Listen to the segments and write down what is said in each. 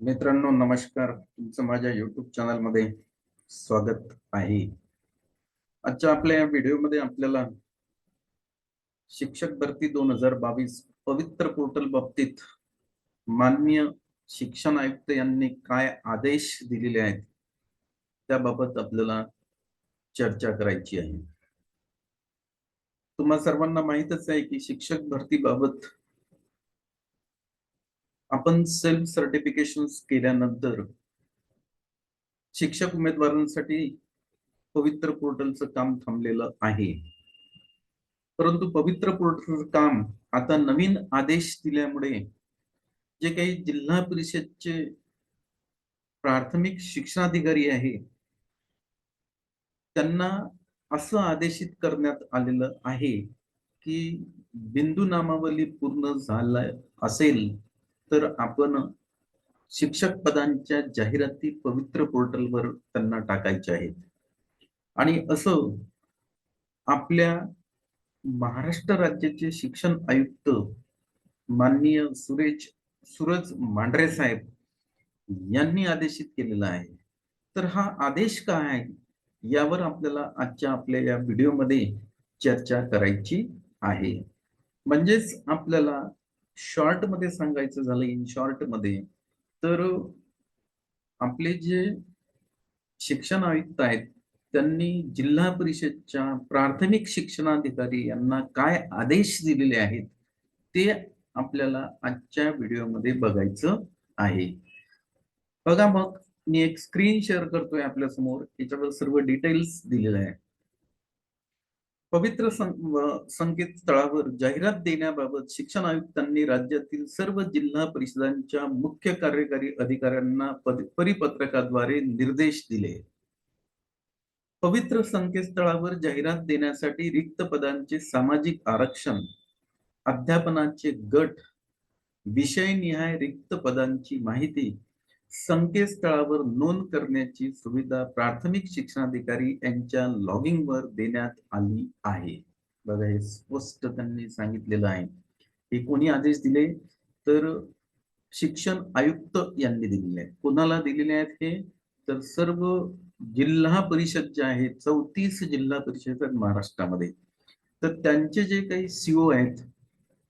मित्रांनो नमस्कार. तुमचं माझ्या युट्यूब चॅनलमध्ये स्वागत आहे. आजच्या आपल्या या व्हिडिओमध्ये आपल्याला शिक्षक भरती दोन हजार बावीस पवित्र पोर्टल बाबतीत माननीय शिक्षण आयुक्त यांनी काय आदेश दिलेले आहेत त्याबाबत आपल्याला चर्चा करायची आहे. तुम्हा सर्वांना माहितच आहे की शिक्षक भरतीबाबत आपण सेल्फ सर्टिफिकेशन केल्यानंतर शिक्षक उमेदवारांसाठी पवित्र पोर्टलचं काम थांबलेलं आहे. परंतु पवित्र पोर्टलचं काम आता नवीन आदेश दिल्यामुळे जे काही जिल्हा परिषदचे प्राथमिक शिक्षणाधिकारी आहे त्यांना असं आदेशित करण्यात आलेलं आहे की बिंदू नामावली पूर्ण झालं असेल तर आपण शिक्षक पदांच्या जाहिराती पवित्र पोर्टलवर त्यांना टाकायच्या आहेत. आणि असं आपल्या महाराष्ट्र राज्याचे शिक्षण आयुक्त माननीय सुरेश सूरज मांढरे साहेब यांनी आदेशित केलेला आहे. तर हा आदेश काय आहे यावर आपल्याला आजच्या आपल्या या व्हिडिओमध्ये चर्चा करायची आहे. म्हणजेच आपल्याला शॉर्टमध्ये सांगायचं झालं इन शॉर्टमध्ये तर आपले जे शिक्षण आयुक्त आहेत त्यांनी जिल्हा परिषदच्या प्राथमिक शिक्षणाधिकारी यांना काय आदेश दिलेले आहेत ते आपल्याला आजच्या व्हिडिओमध्ये बघायचं आहे. बघा मग मी एक स्क्रीन शेअर करतोय आपल्यासमोर याच्यावर सर्व डिटेल्स दिलेले आहे पवित्र संकेतस्थळावर जाहिरात देण्याबाबत शिक्षण आयुक्तांनी राज्यातील सर्व जिल्हा परिषदांच्या मुख्य कार्यकारी अधिकाऱ्यांना परिपत्रकाद्वारे निर्देश दिले. पवित्र संकेतस्थळावर जाहिरात देण्यासाठी रिक्त पदांचे सामाजिक आरक्षण अध्यापनाचे गट विषयनिहाय रिक्त पदांची माहिती संकेतस्थळावर नोंद करण्याची सुविधा प्राथमिक शिक्षणाधिकारी यांच्या लॉगिंग वर देण्यात आली आहे. बघा हे स्पष्ट त्यांनी सांगितलेलं आहे. हे कोणी आदेश दिले? तर शिक्षण आयुक्त यांनी दिलेले आहेत. कोणाला दिलेले आहेत हे? तर सर्व जिल्हा परिषद जे आहे चौतीस जिल्हा परिषद आहेत महाराष्ट्रामध्ये. तर त्यांचे जे काही सीओ आहेत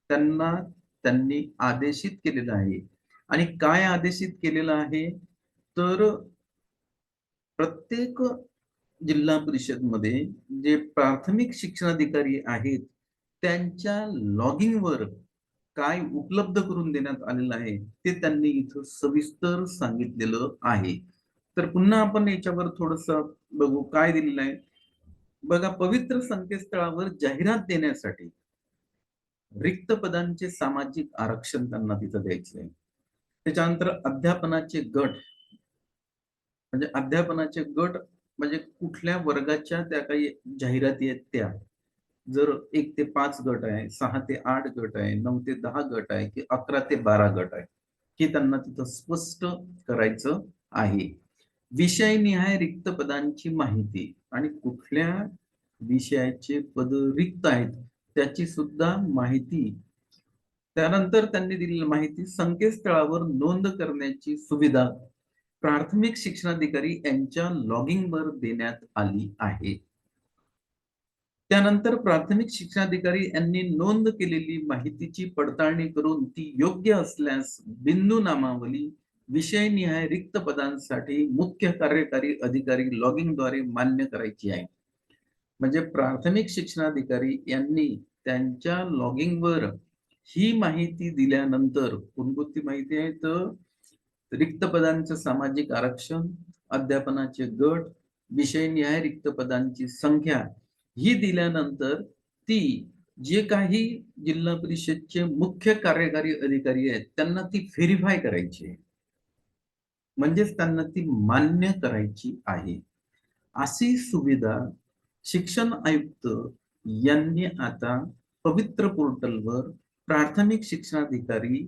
त्यांना त्यांनी आदेशित केलेलं आहे. आणि काय आदेशित केलेलं आहे? तर प्रत्येक जिल्हा परिषदमध्ये जे प्राथमिक शिक्षणाधिकारी आहेत त्यांच्या लॉगिंग वर काय उपलब्ध करून देण्यात आलेलं आहे ते त्यांनी इथं सविस्तर सांगितलेलं आहे. तर पुन्हा आपण याच्यावर थोडस बघू काय दिलेलं आहे. बघा पवित्र संकेतस्थळावर जाहिरात देण्यासाठी रिक्त पदांचे सामाजिक आरक्षण त्यांना तिथं द्यायचं आहे त्याच्यानंतर अध्यापनाचे गट. म्हणजे अध्यापनाचे गट म्हणजे कुठल्या वर्गाच्या त्या काही जाहिराती आहेत त्या. जर एक ते पाच गट आहे सहा ते आठ गट आहे नऊ ते दहा गट आहे की अकरा ते बारा गट आहे हे त्यांना तिथं स्पष्ट करायचं आहे. विषयनिहाय रिक्त पदांची माहिती आणि कुठल्या विषयाचे पद रिक्त आहेत त्याची सुद्धा माहिती त्यानंतर त्यांनी दिलेली माहिती संकेतस्थळावर नोंद करण्याची सुविधा प्राथमिक शिक्षणाधिकारी यांच्या लॉगिंग वर देण्यात आली आहे. त्यानंतर प्राथमिक शिक्षणाधिकारी यांनी नोंद केलेली माहितीची पडताळणी करून ती योग्य असल्यास बिंदू नामावली विषयनिहाय रिक्त पदांसाठी मुख्य कार्यकारी अधिकारी लॉगिंगद्वारे मान्य करायची आहे. म्हणजे प्राथमिक शिक्षणाधिकारी यांनी त्यांच्या लॉगिंगवर ही माहिती दिल्यानंतर कोणकोणती माहिती आहे? तर रिक्त पदांचं सामाजिक आरक्षण अध्यापनाचे गट विषयनिहाय रिक्त पदांची संख्या ही दिल्यानंतर ती जे काही जिल्हा परिषदचे मुख्य कार्यकारी अधिकारी आहेत त्यांना ती व्हेरीफाय करायची आहे. म्हणजेच त्यांना ती मान्य करायची आहे. अशी सुविधा शिक्षण आयुक्त यांनी आता पवित्र पोर्टलवर प्राथमिक शिक्षणाधिकारी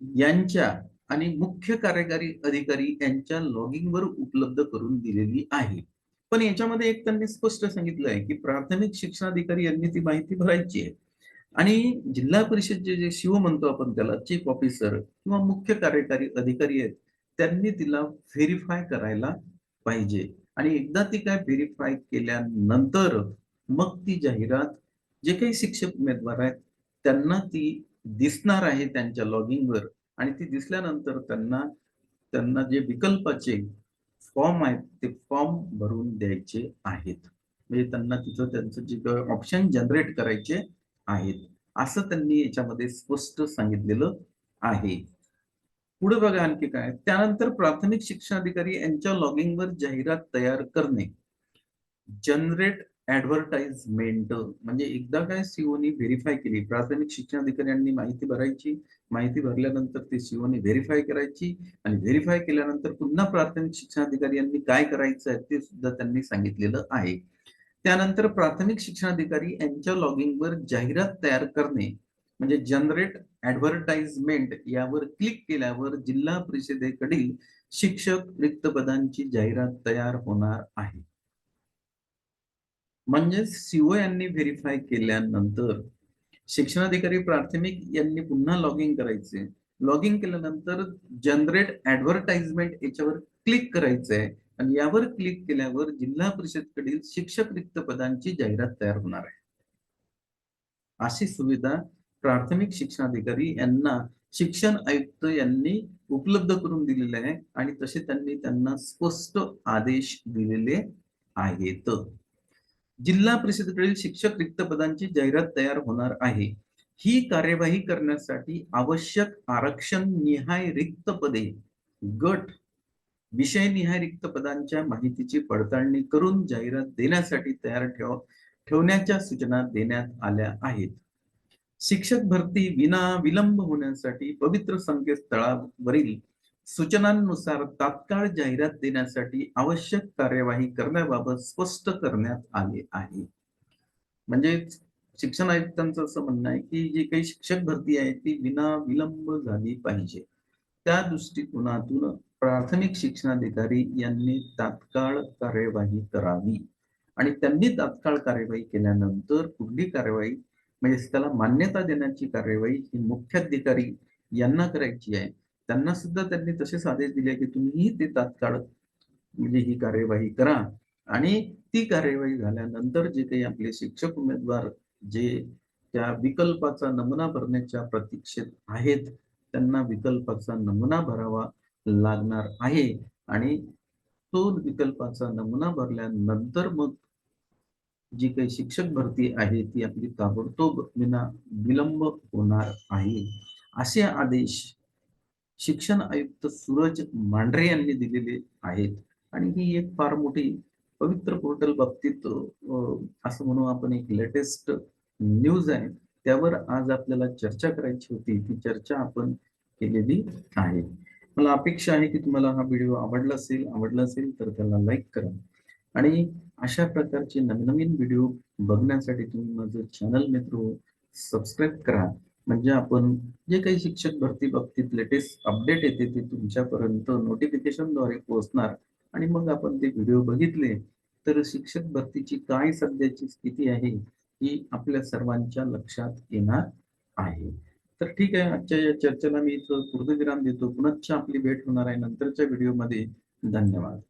यांच्या आणि मुख्य कार्यकारी अधिकारी यांच्या लॉगिंग वर उपलब्ध करून दिलेली आहे. पण याच्यामध्ये एक त्यांनी स्पष्ट सांगितलं आहे की प्राथमिक शिक्षणाधिकारी यांनी ती माहिती भरायची आहे. आणि जिल्हा परिषदचे जे शिव म्हणतो आपण त्याला चीफ ऑफिसर किंवा मुख्य कार्यकारी अधिकारी आहेत त्यांनी तिला व्हेरीफाय करायला पाहिजे. आणि एकदा ती काय व्हेरीफाय केल्यानंतर मग ती जाहिरात जे काही शिक्षक उमेदवार आहेत त्यांना ती दिसणार आहे त्यांच्या लॉगिंगवर आणि ती दिसल्यानंतर त्यांना त्यांना जे विकल्पाचे फॉर्म आहेत ते फॉर्म भरून द्यायचे आहेत. म्हणजे त्यांना तिथं त्यांचं जे ऑप्शन जनरेट करायचे आहेत. असं त्यांनी याच्यामध्ये स्पष्ट सांगितलेलं आहे. पुढे बघा आणखी काय. त्यानंतर प्राथमिक शिक्षणाधिकारी यांच्या लॉगिंगवर जाहिरात तयार करणे. जनरेट ऍडव्हर्टाइजमेंट म्हणजे एकदा काय सीओनी व्हेरीफाय केली प्राथमिक शिक्षण अधिकाऱ्यांनी माहिती भरायची माहिती भरल्यानंतर ती सीओनी व्हेरीफाय करायची आणि व्हेरीफाय केल्यानंतर पुन्हा प्राथमिक शिक्षण यांनी काय करायचं आहे ते सुद्धा त्यांनी सांगितलेलं आहे. त्यानंतर प्राथमिक शिक्षण अधिकारी यांच्या लॉगिंगवर जाहिरात तयार करणे म्हणजे जनरेट ऍडव्हर्टाइजमेंट यावर क्लिक केल्यावर जिल्हा परिषदेकडील शिक्षक रिक्त पदांची जाहिरात तयार होणार आहे. म्हणजे सीओ यांनी व्हेरीफाय केल्यानंतर शिक्षणाधिकारी प्राथमिक यांनी पुन्हा लॉगिंग करायचे. लॉग इन केल्यानंतर जनरेट ऍडव्हर्टाइजमेंट याच्यावर क्लिक करायचं आहे आणि यावर क्लिक केल्यावर जिल्हा परिषदकडील शिक्षक रिक्त पदांची जाहिरात तयार होणार आहे. अशी सुविधा प्राथमिक शिक्षणाधिकारी यांना शिक्षण आयुक्त यांनी उपलब्ध करून दिलेले आहे. आणि तसे त्यांनी त्यांना स्पष्ट आदेश दिलेले आहेत. जिल्हा परिषदेकडील शिक्षक रिक्त पदांची जाहिरात तयार होणार आहे. ही कार्यवाही करण्यासाठी आवश्यक आरक्षण निहाय रिक्त पदे गट विषय निहाय रिक्त पदांच्या माहितीची पडताळणी करून जाहिरात देण्यासाठी तयार ठेव ठेवण्याच्या सूचना देण्यात आल्या आहेत. शिक्षक भरती विना विलंब होण्यासाठी पवित्र संकेतस्थळावरील सूचनांनुसार तात्काळ जाहिरात देण्यासाठी आवश्यक कार्यवाही करण्याबाबत स्पष्ट करण्यात आले आहे. म्हणजे शिक्षण आयुक्तांचं असं म्हणणं आहे की जी काही शिक्षक भरती आहे ती विना विलंब झाली पाहिजे. त्या दृष्टिकोनातून प्राथमिक शिक्षणाधिकारी यांनी तात्काळ कार्यवाही करावी. आणि त्यांनी तात्काळ कार्यवाही केल्यानंतर कुठली कार्यवाही म्हणजे त्याला मान्यता देण्याची कार्यवाही ही मुख्याधिकारी यांना करायची आहे. त्यांना सुद्धा त्यांनी तसेच आदेश दिले की तुम्हीही ते तात्काळ म्हणजे ही कार्यवाही करा. आणि ती कार्यवाही झाल्यानंतर जे काही आपले शिक्षक उमेदवार जे त्या विकल्पाचा नमुना भरण्याच्या प्रतीक्षेत आहेत त्यांना विकल्पाचा नमुना भरावा लागणार आहे. आणि तो विकल्पाचा नमुना भरल्यानंतर मग जी काही शिक्षक भरती आहे ती आपली ताबडतोब विना विलंब होणार आहे. असे आदेश शिक्षण आयुक्त सूरज मांढरे यांनी दिलेले आहेत. आणि ही एक फार मोठी पवित्र पोर्टल बाबतीत असं म्हणू आपण एक लेटेस्ट न्यूज आहे. त्यावर आज आपल्याला चर्चा करायची होती. ती चर्चा आपण केलेली आहे. मला अपेक्षा आहे की तुम्हाला हा व्हिडिओ आवडला असेल आवडला असेल तर त्याला लाईक करा. आणि अशा प्रकारचे नवनवीन व्हिडिओ बघण्यासाठी तुम्ही माझं चॅनल मित्र हो, सबस्क्राईब करा. म्हणजे आपण जे काही शिक्षक भरती बाबतीत लेटेस्ट अपडेट येते ते तुमच्यापर्यंत नोटिफिकेशनद्वारे पोहोचणार. आणि मग आपण ते व्हिडिओ बघितले तर शिक्षक भरतीची काय सध्याची स्थिती आहे ही आपल्या सर्वांच्या लक्षात येणार आहे. तर ठीक आहे आजच्या या चर्चेला मी इथं पूर्णविराम देतो. पुनश्च आपली भेट होणार आहे नंतरच्या व्हिडिओमध्ये धन्यवाद.